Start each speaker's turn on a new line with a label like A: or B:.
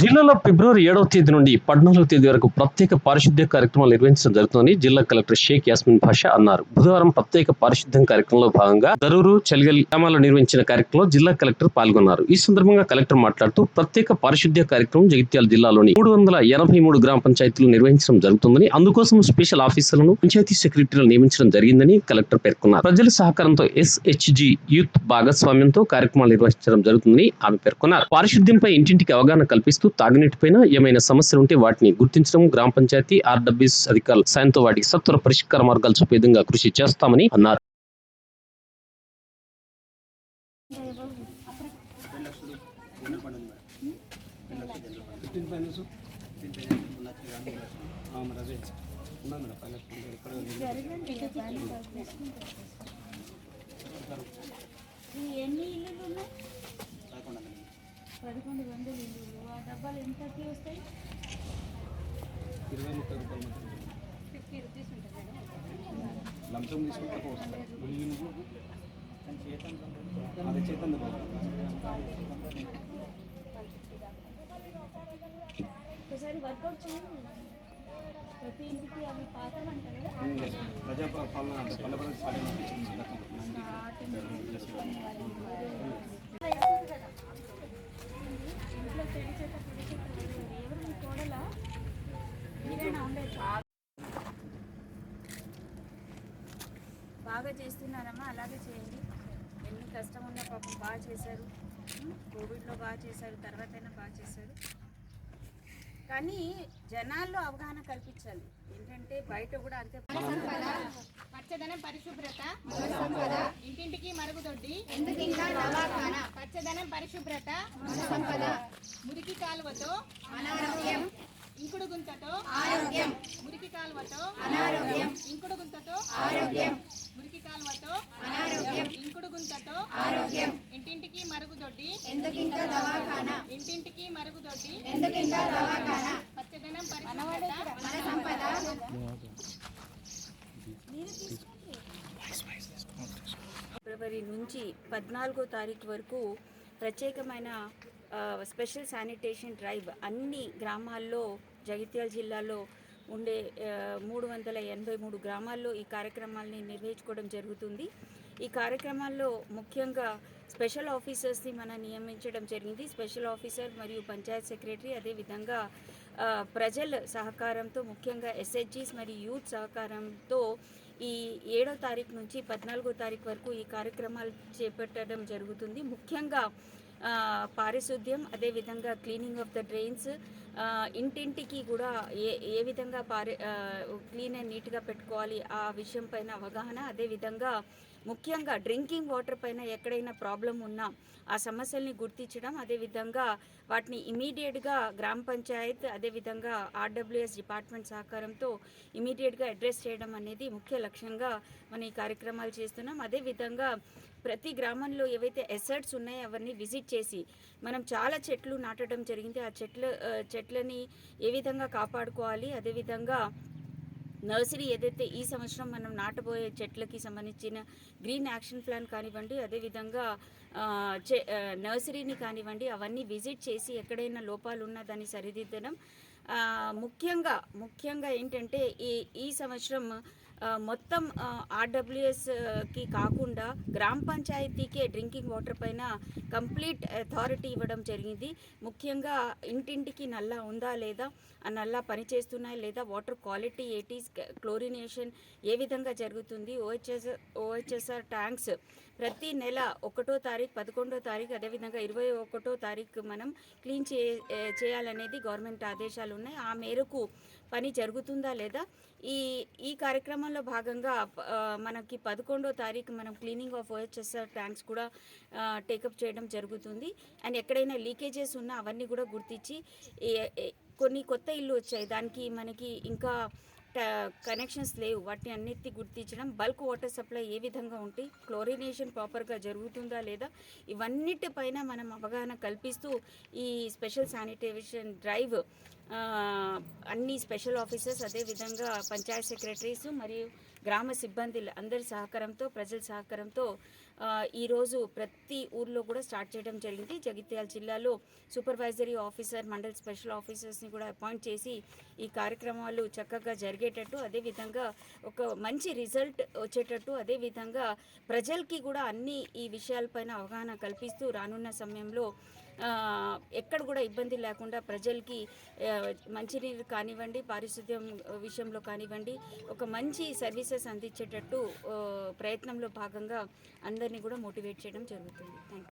A: జిల్లాలో ఫిబ్రవరి ఏడవ తేదీ నుండి పద్నాలుగవ తేదీ వరకు ప్రత్యేక పారిశుద్ధ్య కార్యక్రమాలు నిర్వహించడం జరుగుతుందని జిల్లా కలెక్టర్ షేక్ యాస్మిన్ భాష అన్నారు. బుధవారం ప్రత్యేక పారిశుద్ధ్యం కార్యక్రమంలో భాగంగా దరూరు చలిగల్ గ్రామాల్లో నిర్వహించిన కార్యక్రమంలో జిల్లా కలెక్టర్ పాల్గొన్నారు. ఈ సందర్భంగా కలెక్టర్ మాట్లాడుతూ ప్రత్యేక పారిశుద్ధ్య కార్యక్రమం జగిత్యాల జిల్లాలోని మూడు వందల ఎనభై మూడు గ్రామ పంచాయతీలు నిర్వహించడం జరుగుతుందని అందుకోసం స్పెషల్ ఆఫీసర్లను పంచాయతీ సెక్రటరీలు నియమించడం జరిగిందని కలెక్టర్ పేర్కొన్నారు. ప్రజల సహకారంతో ఎస్హెచ్జి యూత్ భాగస్వామ్యంతో కార్యక్రమాలు నిర్వహించడం జరుగుతుందని ఆమె పేర్కొన్నారు. పారిశుద్ధ్యంపై ఇంటింటికి అవగాహన కల్పిస్తూ తాగునీటిపైన ఏమైనా సమస్యలు ఉంటే వాటిని గుర్తించడం గ్రామ పంచాయతీ ఆర్డబ్ల్యూస్ అధికారుల సాయంతో వాటికి సత్వర పరిష్కార మార్గాలు చూపే విధంగా కృషి చేస్తామని అన్నారు.
B: ఎన్ని ఇల్లు ఉన్నాయి అదే ఉన్నాను మేడం ఫైనాన్స్ ఎక్కడ
C: ఈ ఎన్ని ఇల్లులు ఉన్నాయి పదకొండు వందల ఇల్లులు ఆ డబ్బాలు ఎంతకి వస్తాయి?
B: ఇరవై ముప్పై రూపాయలు
C: ఫిఫ్టీ రూపీస్ ఉంటుంది
B: లంచం తీసుకుంటే అదే చేతండి
C: ఒకసారి వర్కౌట్ చేయండి. ప్రతి ఇంటికి అవి అంటారు కదా
B: ప్రజా పాలన అంటే పల్లెపల్లి
C: ఇంట్లో చెడు చేత పొడి చేత ఉంటుంది. ఎవరు మీ కోడలా మీరేనా ఉండేది బాగా చేస్తున్నారమ్మా అలాగే చేయండి ఎన్ని కష్టం ఉన్నా పాపం బాగా చేశారు ఉం? కోవిడ్లో బాగా చేశారు తర్వాతైనా బాగా చేశారు కానీ జనాల్లో అవగాహన కల్పించాలి. ఏంటంటే బయట కూడా అంతే.
D: పచ్చదనం పరిశుభ్రత ఇంటింటికి మరుగుదొడ్డి పచ్చదనం పరిశుభ్రత మురికి కాలువతో అనారోగ్యం ఇంకుడు గుంతతో ఆరోగ్యం. మురికి కాలువతో అనారోగ్యం. ఇంకుడు గుంతతో ఆరోగ్యం మురికి కాలువతో అనారోగ్యం ఇంకుడు గుంతతో ఆరోగ్యం ఇంటింటికి మరుగుదొడ్డి ఎందుకింత దవాఖానా? ఇంటింటికి మరుగుదొడ్డి. ఎందుకింత దవాఖానా? పచ్చదనం పరిశుభ్రత మన సంపద
C: ఫిబ్రవరి నుంచి పద్నాలుగో తారీఖు వరకు ప్రత్యేకమైన స్పెషల్ శానిటేషన్ డ్రైవ్ అన్ని గ్రామాల్లో జగిత్యాల జిల్లాలో ఉండే మూడు వందల ఎనభై మూడు గ్రామాల్లో ఈ కార్యక్రమాల్ని నిర్వహించుకోవడం జరుగుతుంది. ఈ కార్యక్రమాల్లో ముఖ్యంగా స్పెషల్ ఆఫీసర్స్ని మనం నియమించడం జరిగింది. స్పెషల్ ఆఫీసర్ మరియు పంచాయత్ సెక్రటరీ అదేవిధంగా ప్రజల సహకారంతో ముఖ్యంగా ఎస్హెచ్జీస్ మరియు యూత్ సహకారంతో ఈ ఏడో తారీఖు నుంచి పద్నాలుగో తారీఖు వరకు ఈ కార్యక్రమాలు చేపట్టడం జరుగుతుంది. ముఖ్యంగా పారిశుద్ధ్యం అదేవిధంగా క్లీనింగ్ ఆఫ్ ద డ్రైన్స్ ఇంటింటికి కూడా ఏ ఏ విధంగా పారే క్లీన్ అండ్ నీట్గా పెట్టుకోవాలి ఆ విషయం పైన అవగాహన అదేవిధంగా ముఖ్యంగా డ్రింకింగ్ వాటర్ పైన ఎక్కడైనా ప్రాబ్లం ఉన్నా ఆ సమస్యల్ని గుర్తించడం అదేవిధంగా వాటిని ఇమీడియట్గా గ్రామ పంచాయత్ అదేవిధంగా ఆర్డబ్ల్యూఎస్ డిపార్ట్మెంట్ సహకారంతో ఇమీడియట్గా అడ్రస్ చేయడం అనేది ముఖ్య లక్ష్యంగా మనం ఈ కార్యక్రమాలు చేస్తున్నాం. అదేవిధంగా ప్రతి గ్రామంలో ఏవైతే ఎసర్ట్స్ ఉన్నాయో అవన్నీ విజిట్ చేసి మనం చాలా చెట్లు నాటడం జరిగింది. ఆ చెట్లు చె చెట్లని ఏ విధంగా కాపాడుకోవాలి? అదేవిధంగా నర్సరీ ఏదైతే ఈ సంవత్సరం మనం నాటబోయే చెట్లకి సంబంధించిన గ్రీన్ యాక్షన్ ప్లాన్ కానివ్వండి అదేవిధంగా చె- నర్సరీని కానివ్వండి అవన్నీ విజిట్ చేసి ఎక్కడైనా లోపాలు ఉన్నా దాన్ని సరిదిద్దడం. ముఖ్యంగా ముఖ్యంగా ఏంటంటే ఈ ఈ సంవత్సరం మొత్తం ఆర్డబ్ల్యూఎస్కి కాకుండా గ్రామ పంచాయతీకే డ్రింకింగ్ వాటర్ పైన కంప్లీట్ అథారిటీ ఇవ్వడం జరిగింది. ముఖ్యంగా ఇంటింటికి నల్లా ఉందా లేదా? ఆ నల్లా పనిచేస్తున్నాయా లేదా? వాటర్ క్వాలిటీ ఏటీస్ క్లోరినేషన్ ఏ విధంగా జరుగుతుంది? ఓహెచ్ఎస్ ఓహెచ్ఎస్ఆర్ ట్యాంక్స్ ప్రతి నెల ఒకటో తారీఖు పదకొండో తారీఖు అదేవిధంగా ఇరవై ఒకటో తారీఖు మనం క్లీన్ చే చేయాలనేది గవర్నమెంట్ ఆదేశాలు ఉన్నాయి. ఆ మేరకు పని జరుగుతుందా లేదా? ఈ ఈ కార్యక్రమం కార్యక్రమంలో భాగంగా మనకి పదకొండో తారీఖు మనం క్లీనింగ్ ఆఫ్ ఓహెచ్ఎస్ఆర్ ట్యాంక్స్ కూడా టేకప్ చేయడం జరుగుతుంది. అండ్ ఎక్కడైనా లీకేజెస్ ఉన్నా అవన్నీ కూడా గుర్తించి కొన్ని కొత్త ఇల్లు వచ్చాయి. దానికి మనకి ఇంకా కనెక్షన్స్ లేవు. వాటిని అన్నిటి గుర్తించడం బల్క్ వాటర్ సప్లై ఏ విధంగా ఉంటే క్లోరినేషన్ ప్రాపర్గా జరుగుతుందా లేదా ఇవన్నిటిపైన మనం అవగాహన కల్పిస్తూ ఈ స్పెషల్ శానిటైజేషన్ డ్రైవ్ అన్ని స్పెషల్ ఆఫీసర్స్ అదేవిధంగా పంచాయత్ సెక్రటరీస్ మరియు గ్రామ సిబ్బంది అందరి సహకారంతో ప్రజల సహకారంతో ఈరోజు ప్రతి ఊర్లో కూడా స్టార్ట్ చేయడం జరిగింది. జగిత్యాల జిల్లాలో సూపర్వైజరీ ఆఫీసర్ మండల్ స్పెషల్ ఆఫీసర్స్ని కూడా అపాయింట్ చేసి ఈ కార్యక్రమాలు చక్కగా జరిగేటట్టు అదేవిధంగా ఒక మంచి రిజల్ట్ వచ్చేటట్టు అదేవిధంగా ప్రజలకి కూడా అన్ని ఈ విషయాలపైన అవగాహన కల్పిస్తూ రానున్న సమయంలో ఎక్కడ కూడా ఇబ్బంది లేకుండా ప్రజలకి మంచినీరు కానివ్వండి పారిశుద్ధ్యం విషయంలో కానివ్వండి ఒక మంచి సర్వీసెస్ అందించేటట్టు ప్రయత్నంలో భాగంగా అందరినీ కూడా మోటివేట్ చేయడం జరుగుతుంది. థ్యాంక్